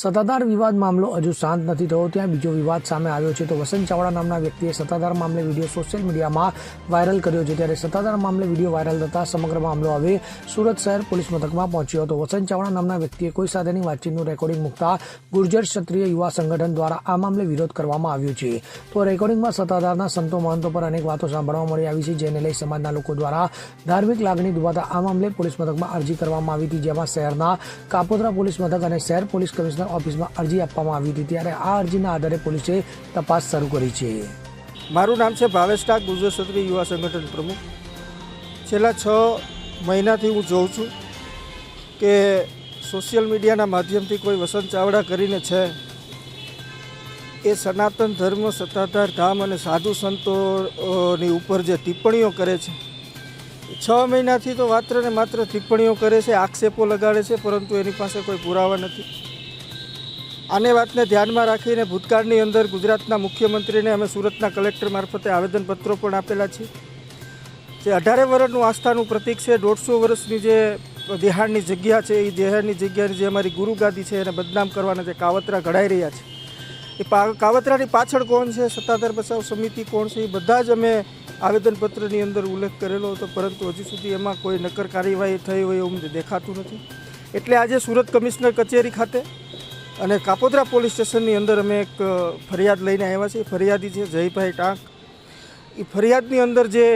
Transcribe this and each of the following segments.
સત્તાધાર વિવાદ મામલો હજુ શાંત નથી થયો. ત્યાં બીજો વિવાદ સામે આવ્યો છે. તો વસંત ચાવડા નામના વ્યક્તિએ સત્તાધાર મામલે વીડિયો સોશિયલ મીડિયામાં વાયરલ કર્યો છે. ત્યારે સત્તાધાર મામલે વીડિયો વાયરલ થતા સમગ્ર મામલો હવે સુરત શહેર પોલીસ મથકમાં પહોંચ્યો હતો. વસંત ચાવડા નામના વ્યક્તિએ કોઈ સાથેની વાતચીતનું રેકોર્ડિંગ મૂકતા ગુર્જર ક્ષત્રિય યુવા સંગઠન દ્વારા આ મામલે વિરોધ કરવામાં આવ્યો છે. તો રેકોર્ડિંગમાં સત્તાધારના સંતો મહંતો પર અનેક વાતો સાંભળવા મળી આવી છે, જેને લઈ સમાજના લોકો દ્વારા ધાર્મિક લાગણી દુભાતા આ મામલે પોલીસ મથકમાં અરજી કરવામાં આવી હતી, જેમાં શહેરના કાપોદ્રા પોલીસ મથક અને શહેર પોલીસ કમિશનર ઓફિસમાં અરજી આપવામાં આવી હતી ત્યારે આ અરજીના આધારે પોલીસે તપાસ શરૂ કરી છે. મારું નામ છે ભાવેશ ટાક ગુજરાત ક્ષત્રિય યુવા સંગઠન પ્રમુખ. છેલ્લા છ મહિનાથી હું જોઉં છું કે સોશિયલ મીડિયાના માધ્યમથી કોઈ વસંત ચાવડા કરીને છે. એ સનાતન ધર્મ, સત્તાધાર ધામ અને સાધુ સંતોની ઉપર જે ટિપ્પણીઓ કરે છે. છ મહિનાથી તો માત્ર ને માત્ર ટિપ્પણીઓ કરે છે, આક્ષેપો લગાડે છે, પરંતુ એની પાસે કોઈ પુરાવા નથી. આને વાતને ધ્યાનમાં રાખીને ભૂતકાળની અંદર ગુજરાતના મુખ્યમંત્રીને અમે સુરતના કલેક્ટર મારફતે આવેદનપત્રો પણ આપેલા છે. જે અઢારે વર્ષનું આસ્થાનું પ્રતીક છે, દોઢસો વર્ષની જે દેહાણની જગ્યા છે, એ દેહાણની જગ્યાની જે અમારી ગુરુગાદી છે, એને બદનામ કરવાના જે કાવતરા ઘડાઈ રહ્યા છે. એ કાવતરાની પાછળ કોણ છે, સત્તાધાર બચાવ સમિતિ કોણ છે, એ બધા જ અમે આવેદનપત્રની અંદર ઉલ્લેખ કરેલો હતો, પરંતુ હજી સુધી એમાં કોઈ નક્કર કાર્યવાહી થઈ હોય એવું દેખાતું નથી. એટલે આજે સુરત કમિશનર કચેરી ખાતે અને કાપોદ્રા પોલીસ સ્ટેશનની અંદર અમે એક ફરિયાદ લઈને આવ્યા છીએ. ફરિયાદી છે જયભાઈ ટાંક. એ ફરિયાદની અંદર જે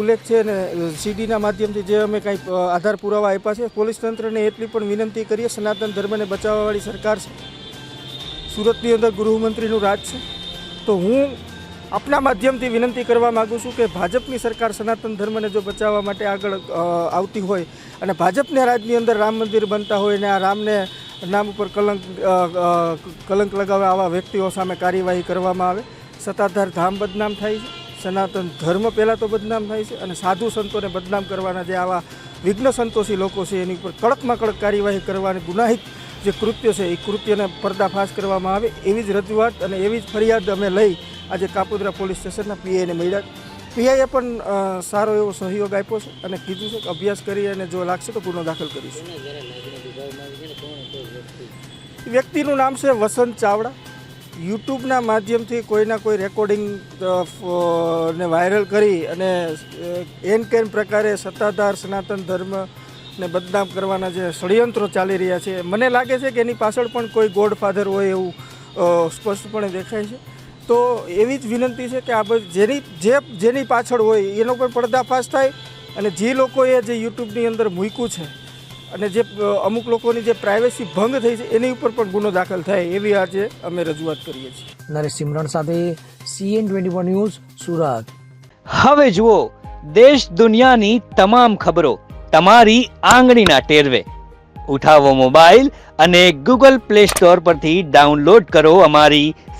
ઉલ્લેખ છે ને સીડીના માધ્યમથી જે અમે કાંઈ આધાર પુરાવા આપ્યા છે, પોલીસ તંત્રને એટલી પણ વિનંતી કરીએ, સનાતન ધર્મને બચાવવાવાળી સરકાર છે. સુરતની અંદર ગૃહમંત્રીનું રાજ છે. તો હું આપના માધ્યમથી વિનંતી કરવા માગું છું કે ભાજપની સરકાર સનાતન ધર્મને જો બચાવવા માટે આગળ આવતી હોય અને ભાજપના રાજની અંદર રામ મંદિર બનતા હોય ને આ રામને નામ ઉપર કલંક કલંક લગાવે આવા વ્યક્તિઓ સામે કાર્યવાહી કરવામાં આવે. સત્તાધાર ધામ બદનામ થાય છે. સનાતન ધર્મ પહેલાં તો બદનામ થાય છે અને સાધુ સંતોને બદનામ કરવાના જે આવા વિઘ્ન સંતોષી લોકો છે, એની ઉપર કડકમાં કડક કાર્યવાહી કરવાની ગુનાહિત જે કૃત્ય છે, એ કૃત્યને પર્દાફાશ કરવામાં આવે. એવી જ રજૂઆત અને એવી જ ફરિયાદ અમે લઈ આજે કાપોદ્રા પોલીસ સ્ટેશનના પીએને મળ્યા. પીઆઈએ પણ સારો એવો સહયોગ આપ્યો છે અને કીધું છે કે અભ્યાસ કરી અને જો લાગશે તો ગુનો દાખલ કરીશું. વ્યક્તિનું નામ છે વસંત ચાવડા. યુટ્યુબના માધ્યમથી કોઈના કોઈ રેકોર્ડિંગ ને વાયરલ કરી અને એન કેન પ્રકારે સત્તાધાર, સનાતન ધર્મ ને બદનામ કરવાના જે ષડયંત્રો ચાલી રહ્યા છે. મને લાગે છે કે એની પાછળ પણ કોઈ ગોડફાધર હોય એવું સ્પષ્ટપણે દેખાય છે. તો એવી જ વિનંતી છે કે આ બધી જેની જે જેની પાછળ હોય એનો પણ પર્દાફાશ થાય અને જે લોકોએ જે યુટ્યુબની અંદર મૂક્યું છે અને જે અમુક લોકોની જે પ્રાઇવેસી ભંગ થઈ છે એની ઉપર પણ ગુનો દાખલ થાય એવી આજે અમે રજૂઆત કરીએ છીએ. નરેશ સિમરણ સાથે CN twenty one news Surat. હવે જુઓ દેશ દુનિયાની તમામ ખબરો તમારી આંગળીના ટેરવે. ઉઠાવો મોબાઈલ અને ગૂગલ પ્લે સ્ટોર પરથી ડાઉનલોડ કરો અમારી